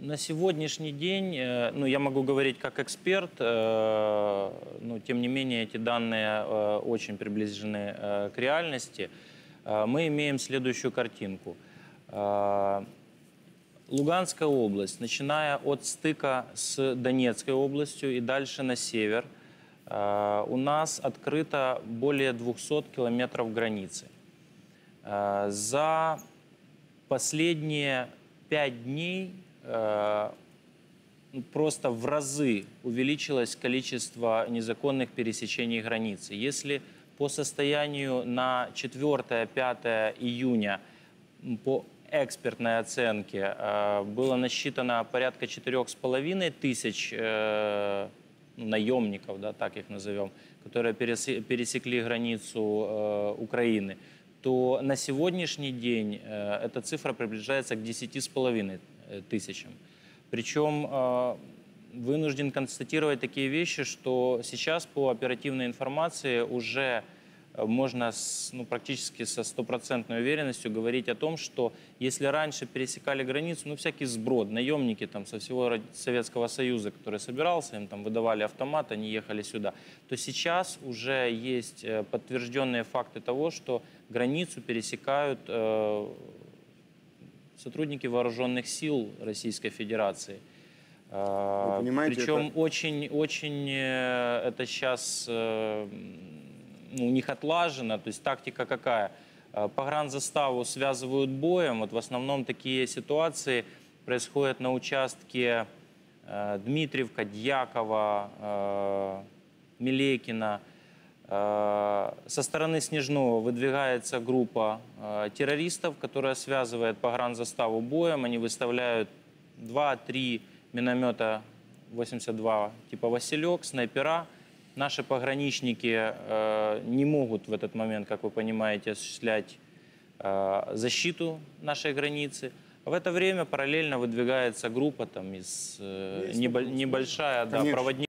На сегодняшний день, э, ну, я могу говорить как эксперт, э, но тем не менее эти данные э, очень приближены к реальности. Мы имеем следующую картинку. Луганская область, начиная от стыка с Донецкой областью и дальше на север, у нас открыто более 200 километров границы. За последние пять дней просто в разы увеличилось количество незаконных пересечений границы. Если по состоянию на 4-5 июня по экспертной оценке э, было насчитано порядка 4,5 тысяч э, ну, наемников, да, так их назовем, которые пересе- пересекли границу э, Украины, то на сегодняшний день э, эта цифра приближается к 10,5 э, тысячам. Причем э, вынужден констатировать такие вещи, что сейчас по оперативной информации уже э, можно с, ну, практически со стопроцентной уверенностью говорить о том, что если раньше пересекали границу, ну, всякий сброд, наемники там со всего Советского Союза, который собирался, им там выдавали автомат, они ехали сюда, то сейчас уже есть э, подтвержденные факты того, что границу пересекают э, сотрудники вооруженных сил Российской Федерации. Э, понимаете, Причем это- очень, очень э, это сейчас ну, у них отлажено, то есть тактика какая? Э, Погранзаставу связывают боем, вот в основном такие ситуации происходят на участке э, Дмитриевка, Дьякова, э, Милекина. Э, Со стороны Снежного выдвигается группа э, террористов, которая связывает погранзаставу боем. Они выставляют 2-3 миномета 82 типа «Василек», снайпера. Наши пограничники э, не могут в этот момент, как вы понимаете, осуществлять защиту нашей границы. В это время параллельно выдвигается группа там из Есть небольшая, да, Конечно. проводников